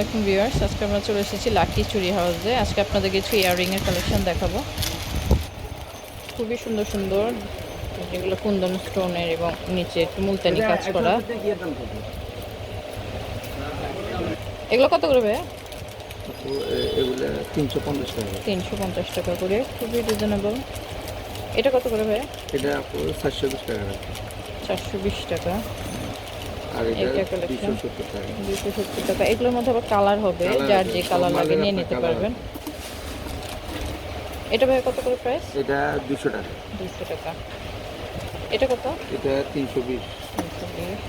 এখন ভিউয়ার্স আজকে আমরা চলে এসেছি লাকি চুরি হাউসে। আজকে আপনাদের কিছু ইয়াররিং এর কালেকশন দেখাবো। খুবই সুন্দর সুন্দর। যেগুলো কুন্দন স্টোনের এবং নিচে একটু মুলতানি কাজ করা। এগুলো কত করে ভাইয়া? তিনশো পঞ্চাশ টাকা তিনশো পঞ্চাশ টাকা করে। খুবই রিজনেবল এটা কত করে ভাইয়া? এটা চারশো বিশ টাকা চারশো বিশ টাকা। আর এটা টাকা। এগুলোর মধ্যে আবার কালার হবে। যার যে কালার লাগে নিয়ে নিতে পারবেন। এটা ভাইয়া কত করে প্রাইস এটা দুশো টাকা। দুশো টাকা। এটা কত? এটা তিনশো বিশ। তিনশো বিশ।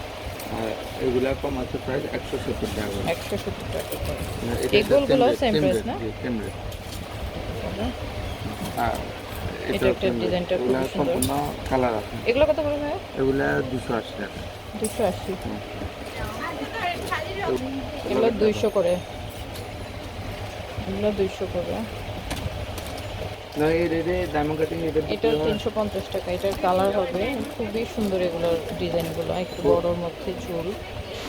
আর এগুলা কম আছে প্রাইস একশো সত্তর টাকা করে। একশো সত্তর টাকা rate, price same না? আর এটা একটা same ডিজাইনটা খুবই সুন্দর। সম্পূর্ণ কালার আছে। এগুলো কত করে এগুলা দুশো আশি টাকা। দুশো আশি। হুম। এগুলো দুইশো করে। এগুলো দুইশো করে। না এই রেটে ডায়মন্ড কাটিং এটা টাকা। এটার কালার হবে। খুবই সুন্দর এগুলোর ডিজাইনগুলো। একটু বড়োর মধ্যে চুল।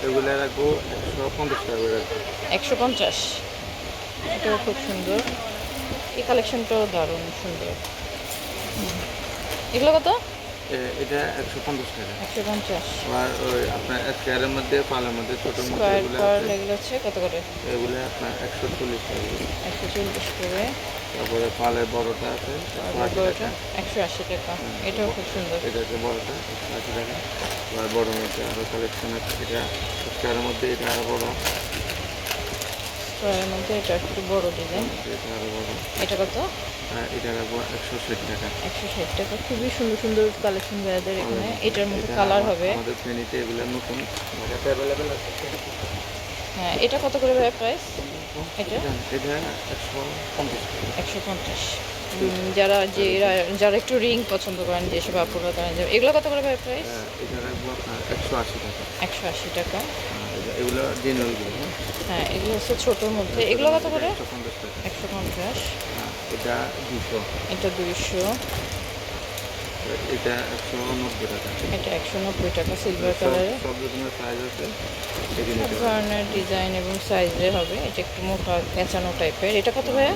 এগুলা রাখব পঞ্চাশ টাকা করে রাখব। একশো পঞ্চাশ। এটাও খুব সুন্দর। এই কালেকশনটাও দারুণ সুন্দর। এগুলো কত? এটা একশো পঞ্চাশ টাকা। একশো পঞ্চাশ। আর ওই আপনার স্কোয়ারের মধ্যে পালের মধ্যে মধ্যে স্কোয়ার এগুলো এগুলো হচ্ছে কত করে? এগুলো আপনার একশো চল্লিশ টাকা। একশো চল্লিশ করে। তারপরে পালের বড়টা আছে বড়টা একশো আশি টাকা। এটাও খুব সুন্দর। এটা হচ্ছে বড়টা একশো আশি টাকা। আর বড় মধ্যে আরও কালেকশন আছে এটা স্কোয়ারের মধ্যে এটা আরও বড়। স্কোয়ারের মধ্যে এটা একটু বড় ডিজাইন এটা বড়। এটা কত? আর এটা একশো ষাট টাকা। একশো ষাট টাকা। খুবই সুন্দর সুন্দর কালেকশন ভাইয়াদের এখানে। এটার মধ্যে কালার হবে। আমাদের ফেনিতে এগুলো নতুন। ঢাকাতে অ্যাভেলেবেল আছে হ্যাঁ এটা কত করে ভাইয়া প্রাইস এটা? এটা একশো পঞ্চাশ একশো পঞ্চাশ। যারা যে যারা একটু রিং পছন্দ করেন যেসব আপুরা তারা এগুলো কত করে ভাই প্রাইস আহ, এটা রাখব আপনার একশো আশি টাকা। একশো আশি টাকা। এটা- এগুলো হ্যাঁ? হ্যাঁ এগুলো হচ্ছে ছোটোর মধ্যে। এগুলো কত করে? একশো পঞ্চাশ আর এটা দুশো এটা দুইশো। এটা একশো নব্বই টাকা। এটা একশো নব্বই টাকা সিলভার সব কালারে সব রকমের সাইজ আছে। সব ধরনের ডিজাইন এবং সাইজের হবে। এটা একটু মোটা পেঁচানো টাইপের এটা কত ভাইয়া?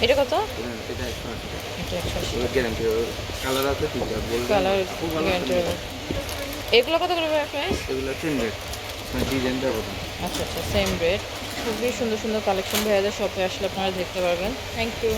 এটা কত? এটা- একশো আশি টাকা। এটা একশো আশি কালার আছে কালার। এগুলো কত করে প্রাইস এগুলো তিন রেট। ডিজাইনটা কত আচ্ছা আচ্ছা সেম রেট খুবই সুন্দর সুন্দর কালেকশন ভাইয়াদের শপে আসলে আপনারা দেখতে পারবেন। Thank you